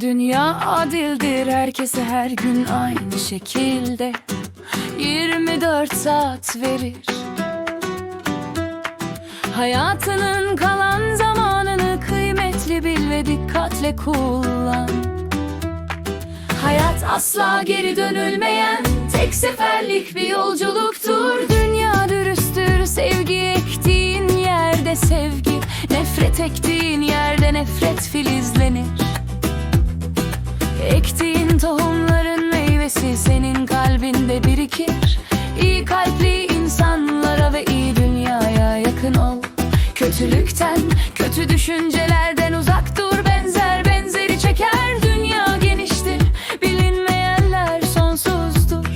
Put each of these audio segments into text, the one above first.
Dünya adildir herkese her gün aynı şekilde. 24 saat verir. Hayatının kalan zamanını kıymetli bil ve dikkatle kullan. Hayat asla geri dönülmeyen tek seferlik bir yolculuktur Ektiğin yerde nefret filizlenir. Ektiğin tohumların meyvesi senin kalbinde birikir. İyi kalpli insanlara ve iyi dünyaya yakın ol. Kötülükten, kötü düşüncelerden uzak dur. Benzer benzeri çeker. Dünya geniştir. Bilinmeyenler sonsuzdur.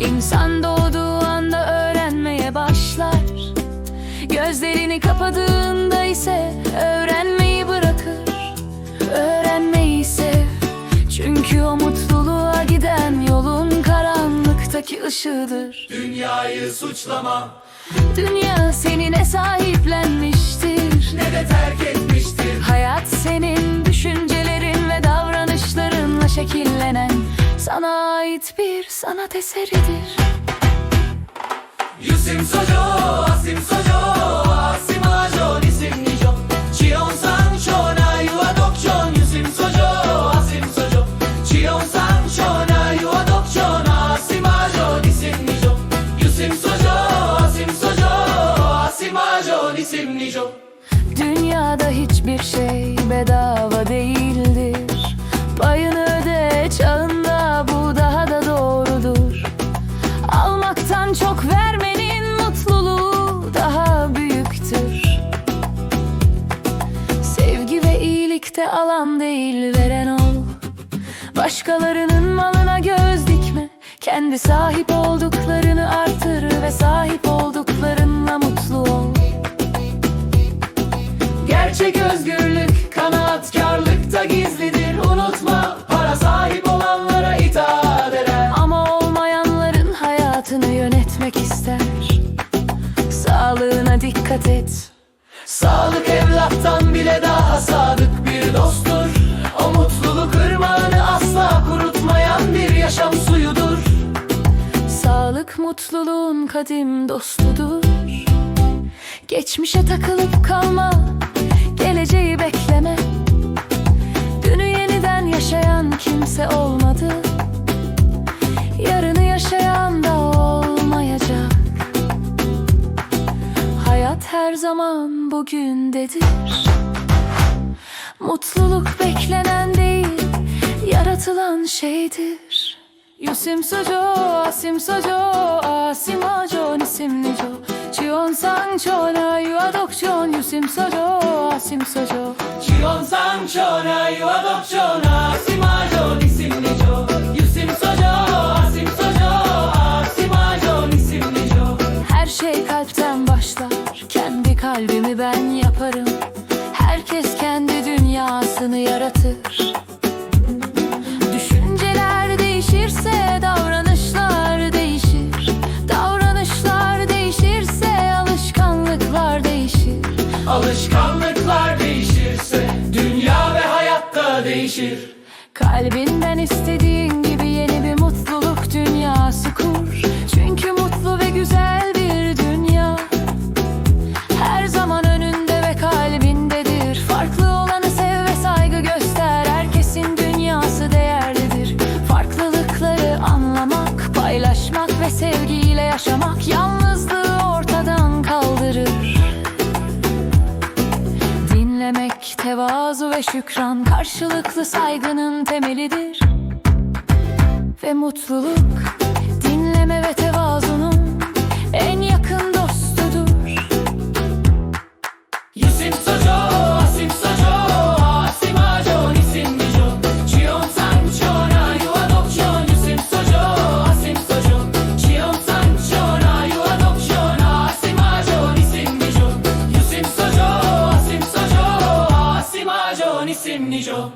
İnsan doğduğu anda öğrenmeye başlar. Gözlerini kapadığında ise öğrenmeyi bırakır. Öğrenmeyi sev. Çünkü o mutluluğa giden yolun karanlıktaki ışığıdır. Dünyayı suçlama. Dünya seninle sahiplenmiştir. Ne de terk etmiştir. Hayat senin düşüncelerin ve davranışlarınla şekillenen Sana ait bir sanat eseridir. Yusim Sojo, Asim Sojo, Nijo Dünyada hiçbir şey bedava değildir. Payını öde çağında bu daha da doğrudur. Almaktan çok vermenin mutluluğu daha büyüktür. Sevgi ve iyilikte alan değil veren ol Başkalarının malına göz dikme. Kendi sahip olduklarını artır ve sahip olduklarınla Gerçek özgürlük kanaatkarlıkta gizlidir. Unutma para sahip olanlara itaat eder. Ama olmayanların hayatını yönetmek ister. Sağlığına dikkat et. Sağlık evlattan bile daha sadık bir dosttur. O mutluluk ırmağını asla kurutmayan bir yaşam suyudur. Sağlık mutluluğun kadim dostudur. Geçmişe takılıp kalma zaman bugündedir Mutluluk beklenen değil Yaratılan şeydir. Yusim sojo, asim sojo, asim ajo, nisim nijo. Chion sang chona, yua dok chon, yusim sojo, asim sojo. Chion sang chona, yua dok chona dünyasını yaratır. Düşünceler değişirse davranışlar değişir. Davranışlar değişirse alışkanlıklar değişir. Alışkanlıklar değişirse Dünya ve hayatta değişir. Kalbinden istediğin yaşamak Yalnızlığı ortadan kaldırır Dinlemek, tevazu ve şükran karşılıklı saygının temelidir. Ve mutluluk dinleme ve tevazu isim Nijo